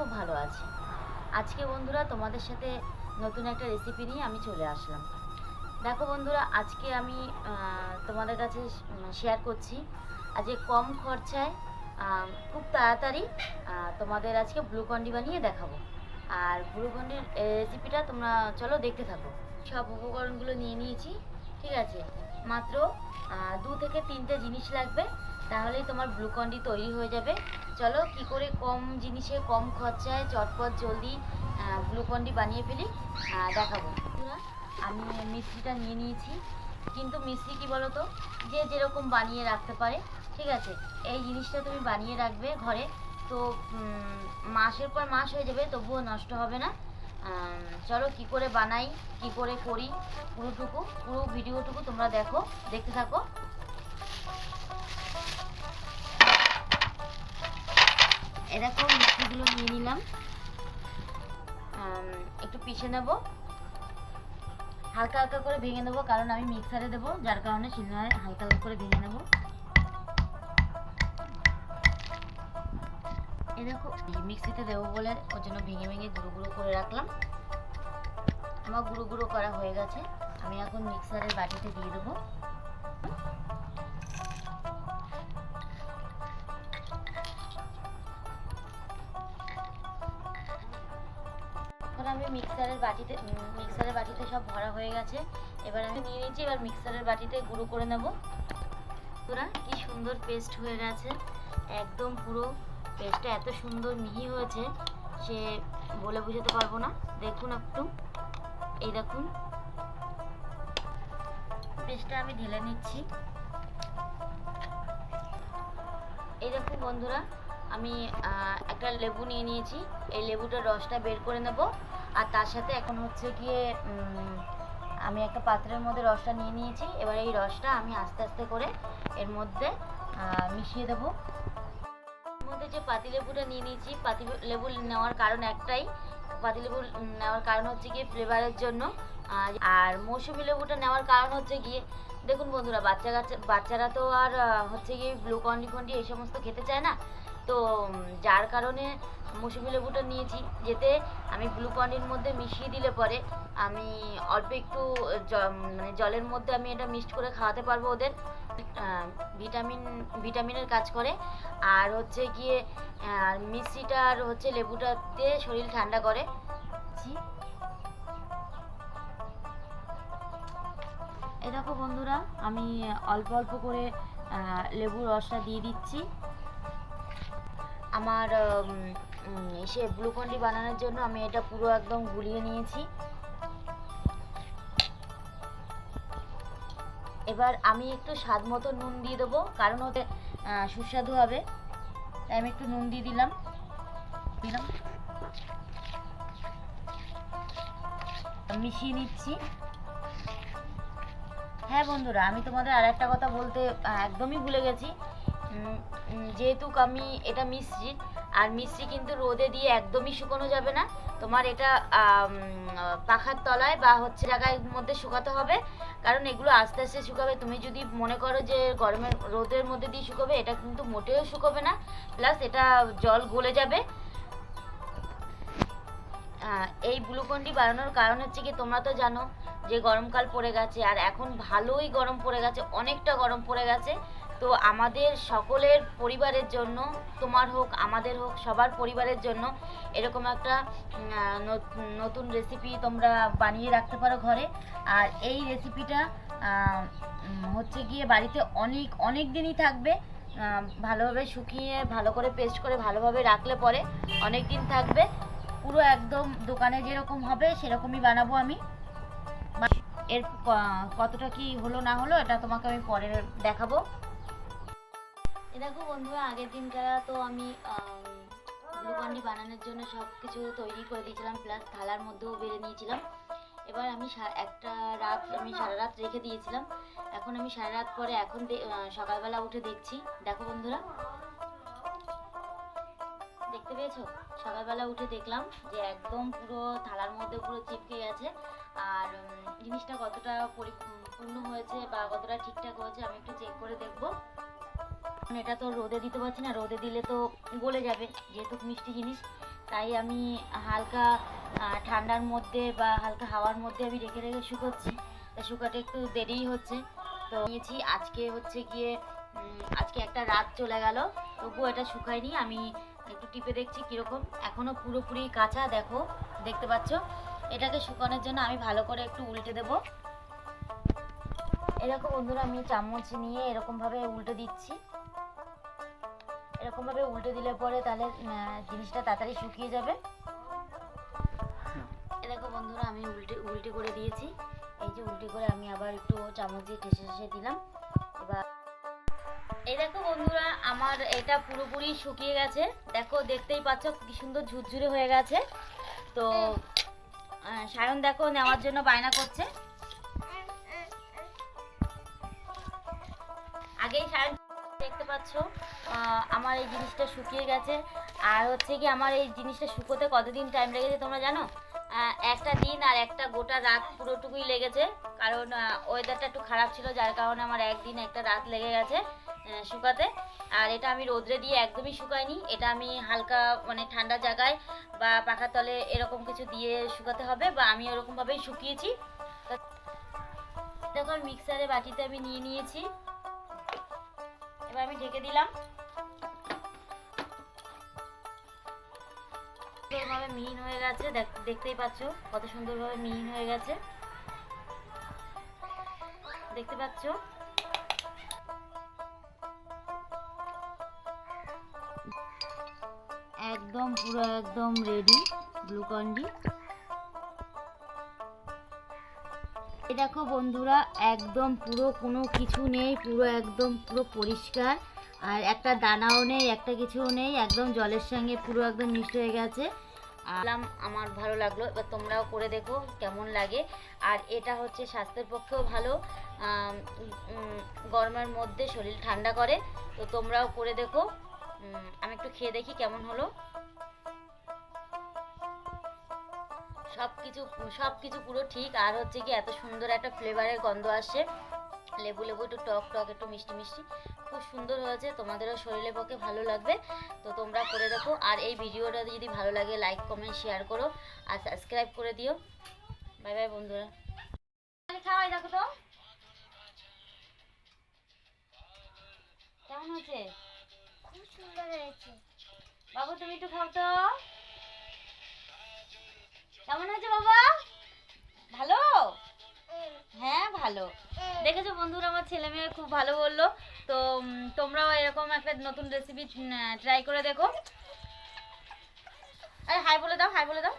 খুব ভালো আছি। আজকে বন্ধুরা তোমাদের সাথে নতুন একটা রেসিপি নিয়ে আমি চলে আসলাম। দেখো বন্ধুরা, আজকে আমি তোমাদের কাছে শেয়ার করছি। আজকে কম খরচায় খুব তাড়াতাড়ি তোমাদের আজকে গ্লুকন্ডি বানিয়ে দেখাবো। আর গ্লুকন্ডির রেসিপিটা তোমরা চলো দেখতে থাকো। সব উপকরণগুলো নিয়ে নিয়েছি, ঠিক আছে? মাত্র দু থেকে তিনটে জিনিস লাগবে। তাহলেই তোমার গ্লুকন্ডি তৈরি হয়ে যাবে। চলো কি করে কম জিনিসে কম খরচায় চটপট জলদি গ্লুকন্ডি বানিয়ে ফেলি দেখাবো। আমি মিষ্টিটা নিয়ে নিয়েছি। কিন্তু মিষ্টি কি বলো তো যে যেরকম বানিয়ে রাখতে পারে, ঠিক আছে? এই জিনিসটা তুমি বানিয়ে রাখবে ঘরে। তো মাসের পর মাস হয়ে যাবে, তবুও নষ্ট হবে না। চলো কি করে বানাই, কি করে করি, পুরোটুকু, পুরো ভিডিওটুকু তোমরা দেখো, দেখতে থাকো। এরকম মিষ্টিগুলো নিয়ে নিলাম। একটু পিষে নেব। হালকা হালকা করে ভেঙে নেব, কারণ আমি মিক্সারে দেবো, যার কারণে শিলনোড়ায় হালকা হালকা করে ভেঙে নেব। এই দেখো মিক্সিতে দেবো বলে ওর জন্য ভেঙে ভেঙে গুঁড়ো গুঁড়ো করে রাখলাম। আমার গুঁড়ো গুঁড়ো করা হয়ে গেছে। আমি এখন মিক্সারের বাটিতে দিয়ে দেবো। আমি মিক্সারের বাটিতে মিক্সারের বাটিতে সব ভরা হয়ে গেছে। এবার আমি নিয়ে নিয়েছি এবার মিক্সারের বাটিতে গুঁড়ো করে নেব। পুরা কি সুন্দর পেস্ট হয়ে গেছে। একদম পুরো পেস্টটা এত সুন্দর মিহি হয়েছে সে বলে বোঝাতে পারব না। দেখুন একটু। এই দেখুন। পেস্টটা আমি ঢেলে নিচ্ছি। এই দেখুন বন্ধুরা, আমি একটা লেবু নিয়ে নিয়েছি। এই লেবুটার রসটা বের করে নেব। আর তার সাথে এখন হচ্ছে গিয়ে আমি একটা পাত্রের মধ্যে রসটা নিয়ে নিয়েছি। এবার এই রসটা আমি আস্তে আস্তে করে এর মধ্যে মিশিয়ে দেবো। মধ্যে যে পাতিলেবুটা নিয়ে নিয়েছি, পাতি লেবু নেওয়ার কারণ একটাই। পাতিলেবু নেওয়ার কারণ হচ্ছে গিয়ে ফ্লেভারের জন্য। আর আর মৌসুমি লেবুটা নেওয়ার কারণ হচ্ছে গিয়ে, দেখুন বন্ধুরা, বাচ্চা কাচ্চা, বাচ্চারা তো আর হচ্ছে গিয়ে গ্লুকন্ডি ফন্ডি এই সমস্ত খেতে চায় না। তো যার কারণে মৌসুমি লেবুটা নিয়েছি যেতে আমি গ্লুকন্ডির মধ্যে মিশিয়ে দিলে পরে আমি অল্প একটু মানে জলের মধ্যে আমি এটা মিক্সড করে খাওয়াতে পারব ওদের। ভিটামিন ভিটামিনের কাজ করে। আর হচ্ছে গিয়ে আহ, মিষ্টিটা আর হচ্ছে লেবুটাতে শরীর ঠান্ডা করে। এই দেখো বন্ধুরা আমি অল্প অল্প করে লেবুর রসটা দিয়ে দিচ্ছি। আমার সে গ্লুকন্ডি বানানোর জন্য আমি এটা পুরো একদম গুলিয়ে নিয়েছি। এবার আমি একটু স্বাদ মতো নুন দিয়ে দেবো, কারণ ওতে সুস্বাদু হবে। তাই আমি একটু নুন দিয়ে দিলাম। দিলাম। মিশিয়ে নিচ্ছি। হ্যাঁ বন্ধুরা, আমি তোমাদের আর একটা কথা বলতে একদমই ভুলে গেছি। যেহেতু আমি এটা মিষ্টি, আর মিষ্টি কিন্তু রোদে দিয়ে একদমই শুকোনো যাবে না। তোমার এটা পাখার তলায় বা হচ্ছে জায়গায় মধ্যে শুকাতে হবে। কারণ এগুলো আস্তে আস্তে শুকাবে। তুমি যদি মনে করো যে গরমের রোদের মধ্যে দিয়ে শুকোবে, এটা কিন্তু মোটেও শুকোবে না। প্লাস এটা জল গলে যাবে। এই গ্লুকন্ডি বাড়ানোর কারণ হচ্ছে কি, তোমরা তো জানো যে গরমকাল পড়ে গেছে। আর এখন ভালোই গরম পড়ে গেছে, অনেকটা গরম পড়ে গেছে। তো আমাদের সকলের পরিবারের জন্য, তোমার হোক, আমাদের হোক, সবার পরিবারের জন্য এরকম একটা নতুন রেসিপি তোমরা বানিয়ে রাখতে পারো ঘরে। আর এই রেসিপিটা হচ্ছে গিয়ে বাড়িতে অনেক অনেক দিনই থাকবে। ভালোভাবে শুকিয়ে, ভালো করে পেস্ট করে ভালোভাবে রাখলে পরে অনেক দিন থাকবে। পুরো একদম দোকানে যেরকম হবে, সেরকমই বানাবো আমি। এর কতটা কি হলো না হলো, এটা তোমাকে আমি পরে দেখাবো। দেখো বন্ধুরা, আগের দিনকার তো আমি গ্লুকন্ডি বানানোর জন্য সব কিছু তৈরি করে দিয়েছিলাম প্লাস থালার মধ্যেও বেড়ে নিয়েছিলাম। এবার আমি একটা রাত আমি সারা রাত রেখে দিয়েছিলাম। এখন আমি সারা রাত পরে এখন সকালবেলা উঠে দেখছি। দেখো বন্ধুরা। দেখতে পেয়েছ? সকালবেলা উঠে দেখলাম যে একদম পুরো থালার মধ্যে পুরো চিপকে গেছে। আর জিনিসটা কতটা পরিপূর্ণ হয়েছে বা কতটা ঠিকঠাক হয়েছে আমি একটু চেক করে দেখব। কারণ এটা তো রোদে দিতে পারছি না, রোদে দিলে তো গলে যাবে যেহেতু মিষ্টি জিনিস। তাই আমি হালকা ঠান্ডার মধ্যে বা হালকা হাওয়ার মধ্যে আমি রেখে রেখে শুকোচ্ছি। তা শুকাতে একটু দেরিই হচ্ছে। তো নিয়েছি, আজকে হচ্ছে গিয়ে আজকে একটা রাত চলে গেল। তবুও এটা শুকায়নি, আমি একটু টিপে দেখছি কীরকম। এখনও পুরোপুরি কাঁচা, দেখো, দেখতে পাচ্ছ। এটাকে শুকানোর জন্য আমি ভালো করে একটু উল্টে দেবো। এরকম বন্ধুরা আমি চামচ নিয়ে এরকমভাবে উল্টে দিচ্ছি। এরকমভাবে উল্টে দিলে পরে তাহলে জিনিসটা তাড়াতাড়ি শুকিয়ে যাবে। এরকম বন্ধুরা, আমি উল্টে উল্টে করে দিয়েছি। এই যে উল্টে করে আমি আবার একটু চামচ দিয়ে ঠেসে ঠেসে দিলাম। এবার এই দেখো বন্ধুরা, আমার এটা পুরোপুরি শুকিয়ে গেছে। দেখো, দেখতেই পাচ্ছ কি সুন্দর ঝুরঝুরে হয়ে গেছে। তো সায়ন দেখো নেওয়ার জন্য বায়না করছে। আগেই সায়ন দেখতে পাচ্ছ। আমার এই জিনিসটা শুকিয়ে গেছে। আর হচ্ছে কি, আমার এই জিনিসটা শুকোতে কতদিন টাইম লেগেছে তোমরা জানো? একটা দিন আর একটা গোটা রাত পুরোটুকুই লেগেছে। কারণ ওয়েদারটা একটু খারাপ ছিল, যার কারণে আমার একদিন একটা রাত লেগে গেছে শুকাতে। আর এটা আমি রোদ্রে দিয়ে একদমই শুকাইনি। এটা আমি হালকা মানে ঠান্ডা জায়গায় বা পাখার তলে এরকম কিছু দিয়ে শুকাতে হবে বা আমি ওরকমভাবেই শুকিয়েছি। দেখো মিক্সারে বাটিতে আমি নিয়ে নিয়েছি। এবার আমি ঢেকে দিলাম। সুন্দরভাবে মিহিন হয়ে গেছে, দেখ- দেখতেই পাচ্ছ কত সুন্দরভাবে মিহিন হয়ে গেছে। দেখতে পাচ্ছ? একদম পুরো একদম রেডি গ্লুকন্ডি এই দেখো বন্ধুরা, একদম পুরো কোনো কিছু নেই, পুরো একদম পুরো পরিষ্কার। আর একটা দানাও নেই, একটা কিছুও নেই, একদম জলের সঙ্গে পুরো একদম মিক্সড হয়ে গেছে। আলাম আমার ভালো লাগল, এবার তোমরাও করে দেখো কেমন লাগে। আর এটা হচ্ছে স্বাস্থ্যের পক্ষেও ভালো। গরমের মধ্যে শরীর ঠান্ডা করে, তো তোমরাও করে দেখো। আমি একটু খেয়ে দেখি কেমন হলো। সব কিছু সব কিছু পুরো ঠিক। আর হচ্ছে কি এত সুন্দর একটা ফ্লেভারের গন্ধ আসছে লেবু লেবু একটু টক টক একটু মিষ্টি মিষ্টি। খুব সুন্দর হয়েছে। তোমাদেরও শরীরের পক্ষে ভালো লাগবে। তো তোমরা করে দেখো। আর এই ভিডিওটা যদি ভালো লাগে লাইক কমেন্ট শেয়ার করো। আর সাবস্ক্রাইব করে দিও। বাই বাই বন্ধুরা। খাওয়াই দেখো তো। কেমন হয়েছে? খুব সুন্দর হয়েছে। বাবু তুমি একটু খাও তো। কেমন হয়েছে বাবা? ভালো? হ্যাঁ ভালো। দেখেছ বন্ধুরা, আমার ছেলে মেয়ে খুব ভালো বলল। তো তোমরাও এরকম একটা নতুন রেসিপি ট্রাই করে দেখো। আরে হাই বলে দাও হাই বলে দাও।